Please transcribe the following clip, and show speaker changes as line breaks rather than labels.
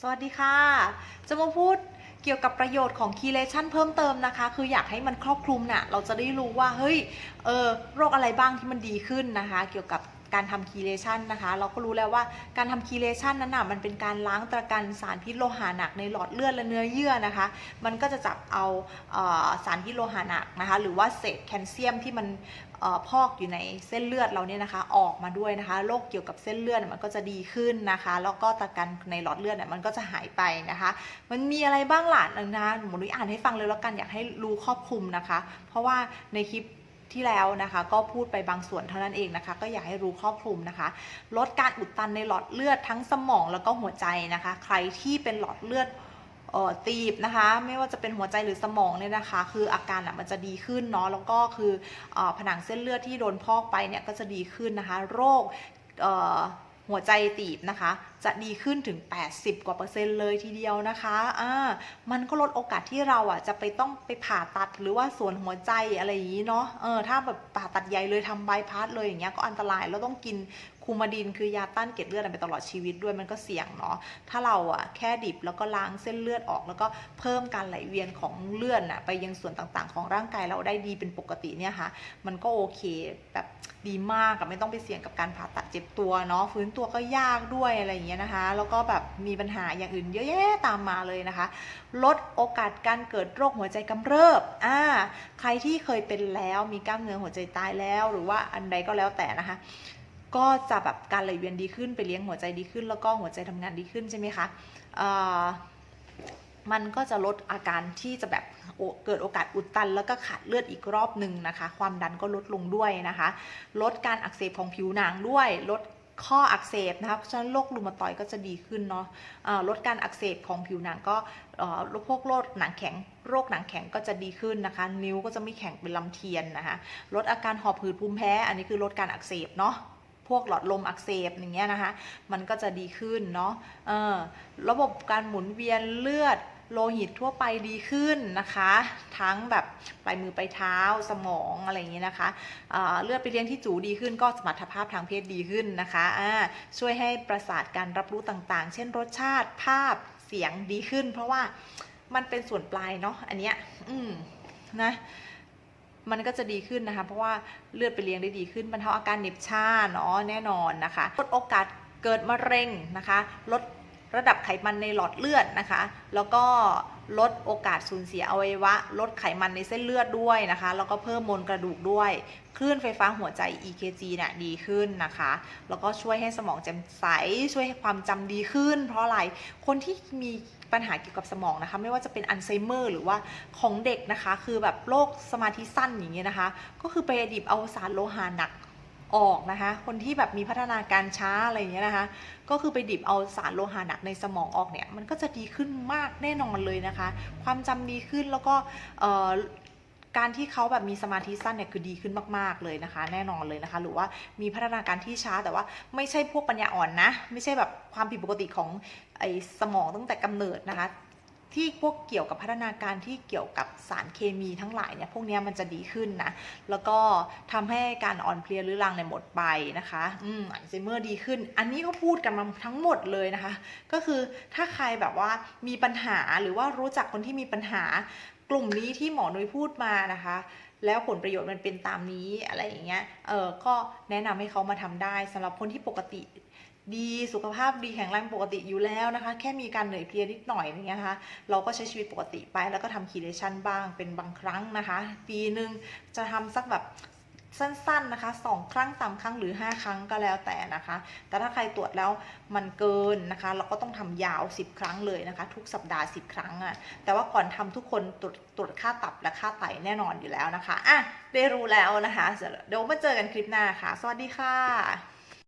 สวัสดีค่ะ จะมาพูดเกี่ยวกับประโยชน์ของคีเลชันเพิ่มเติมนะคะ คืออยากให้มันครอบคลุมน่ะ เราจะได้รู้ว่า เฮ้ย เออ โรคอะไรบ้างที่มันดีขึ้นนะคะ เกี่ยวกับ การทำคีเลชันนะคะ เราก็รู้แล้วว่าการทำคีเลชันนั้นน่ะมันเป็นการล้างตะกันสารพิษโลหะหนักในหลอดเลือดและเนื้อเยื่อนะคะ มันก็จะจับเอาเออสารพิษโลหะหนักนะคะ หรือว่าเศษแคลเซียมที่มันอพอกอยู่ในเส้นเลือดเราเนี่ยนะคะออกมาด้วยนะคะโรคเกี่ยวกับเส้นเลือดมันก็จะดีขึ้นนะคะ แล้วก็ตะกันในหลอดเลือดเนี่ยมันก็จะหายไปนะคะ มันมีอะไรบ้างหล่ะนะคะหนูนุ้ยอ่านให้ฟังเลยแล้วกันอยากให้รู้ครอบคลุมนะคะ เพราะว่าในคลิป ที่แล้วนะคะ ก็พูดไปบางส่วนเท่านั้นเองนะคะ ก็อยากให้รู้ครอบคลุมนะคะ ลดการอุดตันในหลอดเลือดทั้งสมองแล้วก็หัวใจนะคะ ใครที่เป็นหลอดเลือดออตีบนะคะ ไม่ว่าจะเป็นหัวใจหรือสมองเนี่ยนะคะ คืออาการมันจะดีขึ้นเนาะแล้วก็คืออผนังเส้นเลือดที่โดนพอกไปเนี่ยก็จะดีขึ้นนะคะ โรค หัวใจตีบนะคะ จะดีขึ้นถึง 80 กว่าเปอร์เซ็นต์เลยทีเดียวนะคะอ่ามันก็ลดโอกาสที่เราอะจะไปต้องไปผ่าตัดหรือว่าส่วนหัวใจอะไรอย่างนี้เนาะเออถ้าแบบผ่าตัดใหญ่เลยทำบายพาสเลยอย่างเงี้ยก็อันตรายแล้วต้องกิน คูมาดินคือยาต้านเกล็ดเลือดไปตลอดชีวิตด้วยมันก็เสี่ยงเนาะถ้าเราอะแค่ดิบแล้วก็ล้างเส้นเลือดออก แล้วก็เพิ่มการไหลเวียนของเลือดน่ะไปยังส่วนต่างๆ ของร่างกายเราได้ดีเป็นปกติเนี่ยค่ะมันก็โอเคแบบดีมากกับไม่ต้องไปเสี่ยงกับการผ่าตัดเจ็บตัวเนาะฟื้นตัวก็ยากด้วยอะไรอย่างเงี้ยนะคะ แล้วก็แบบมีปัญหาอย่างอื่นเยอะแยะตามมาเลยนะคะ ลดโอกาสการเกิดโรคหัวใจกำเริบอ่าใครที่เคยเป็นแล้วมีกล้ามเนื้อหัวใจตายแล้ว หรือว่าอันใดก็แล้วแต่นะคะ ก็จะแบบการไหลเวียนดีขึ้นไปเลี้ยงหัวใจดีขึ้น แล้วก็หัวใจทำงานดีขึ้นใช่ไหมคะมันก็จะลดอาการที่จะแบบเกิดโอกาสอุดตัน แล้วก็ขาดเลือดอีกรอบหนึ่งนะคะ ความดันก็ลดลงด้วยนะคะ ลดการอักเสบของผิวหนังด้วย ลดข้ออักเสบนะคะเพราะฉะนั้นโรครูมาตอยด์ก็จะดีขึ้นเนาะเอ่อลดการอักเสบของผิวหนังก็เอ่อพวกโรคหนังแข็ง โรคหนังแข็งก็จะดีขึ้นนะคะ นิ้วก็จะไม่แข็งเป็นลำเทียนนะคะ ลดอาการหอบหืดภูมิแพ้ อันนี้คือลดการอักเสบเนาะ พวกหลอดลมอักเสบอย่างเงี้ยนะคะ มันก็จะดีขึ้นเนาะเออระบบการหมุนเวียนเลือดโลหิตทั่วไปดีขึ้นนะคะ ทั้งแบบปลายมือปลายเท้าสมองอะไรอย่างเงี้ยนะคะเเลือดไปเลี้ยงที่จูดีขึ้นก็สมรรถภาพทางเพศดีขึ้นนะคะช่วยให้ประสาทการรับรู้ต่างๆ เช่นรสชาติภาพเสียงดีขึ้น เพราะว่ามันเป็นส่วนปลายเนาะอันเนี้ยอืมนะ มันก็จะดีขึ้นนะคะ เพราะว่าเลือดไปเลี้ยงได้ดีขึ้นบรรเทาอาการเหน็บชาเนาะแน่นอนนะคะลดโอกาสเกิดมะเร็งนะคะ ลด ระดับไขมันในหลอดเลือดนะคะ แล้วก็ลดโอกาสสูญเสียอวัยวะ ลดไขมันในเส้นเลือดด้วยนะคะ แล้วก็เพิ่มมวลกระดูกด้วย คลื่นไฟฟ้าหัวใจ EKG เนี่ยดีขึ้นนะคะ แล้วก็ช่วยให้สมองแจ่มใส ช่วยให้ความจำดีขึ้น เพราะอะไร คนที่มีปัญหาเกี่ยวกับสมองนะคะ ไม่ว่าจะเป็นอัลไซเมอร์หรือว่าของเด็กนะคะ คือแบบโรคสมาธิสั้นอย่างเงี้ยนะคะ ก็คือไปหยิบเอาสารโลหะหนัก ออกนะคะ คนที่แบบมีพัฒนาการช้าอะไรอย่างเงี้ยนะคะ ก็คือไปดิบเอาสารโลหะหนักในสมองออกเนี่ย มันก็จะดีขึ้นมากแน่นอนเลยนะคะ ความจำดีขึ้นแล้วก็การที่เขาแบบมีสมาธิสั้นเนี่ยคือดีขึ้นมาก ๆ เลยนะคะ แน่นอนเลยนะคะ หรือว่ามีพัฒนาการที่ช้าแต่ว่าไม่ใช่พวกปัญญาอ่อนนะ ไม่ใช่แบบความผิดปกติของไอ้สมองตั้งแต่กำเนิดนะคะ ที่พวกเกี่ยวกับพัฒนาการที่เกี่ยวกับสารเคมีทั้งหลายเนี่ยพวกนี้มันจะดีขึ้นนะ แล้วก็ทำให้การอ่อนเพลียหรือรังเนี่ยหมดไปนะคะอืมอัลไซเมอร์ดีขึ้น อันนี้ก็พูดกันมาทั้งหมดเลยนะคะ ก็คือถ้าใครแบบว่ามีปัญหาหรือว่ารู้จักคนที่มีปัญหากลุ่มนี้ที่หมอนุ้ยพูดมานะคะ แล้วผลประโยชน์มันเป็นตามนี้อะไรอย่างเงี้ยเออก็แนะนำให้เขามาทำได้สำหรับคนที่ปกติ ดีสุขภาพดีแข็งแรงปกติอยู่แล้วนะคะ แค่มีการเหนื่อยเพลียนิดหน่อยอย่างเงี้ยนะคะเราก็ใช้ชีวิตปกติไปแล้วก็ทำคีเลชันบ้างเป็นบางครั้งนะคะ ปีหนึ่งจะทำสักแบบสั้นๆนะคะสองครั้งสามครั้งหรือ 5 ครั้งก็แล้วแต่นะคะ แต่ถ้าใครตรวจแล้วมันเกินนะคะ เราก็ต้องทำยาว 10 ครั้งเลยนะคะ ทุกสัปดาห์ 10 ครั้งอะ่ะแต่ว่าก่อนทำทุกคนตรวจตรวจค่าตับและค่าไตแน่นอนอยู่แล้วนะคะอะได้รู้แล้วนะคะ เดี๋ยวมาเจอกันคลิปหน้าค่ะ สวัสดีค่ะ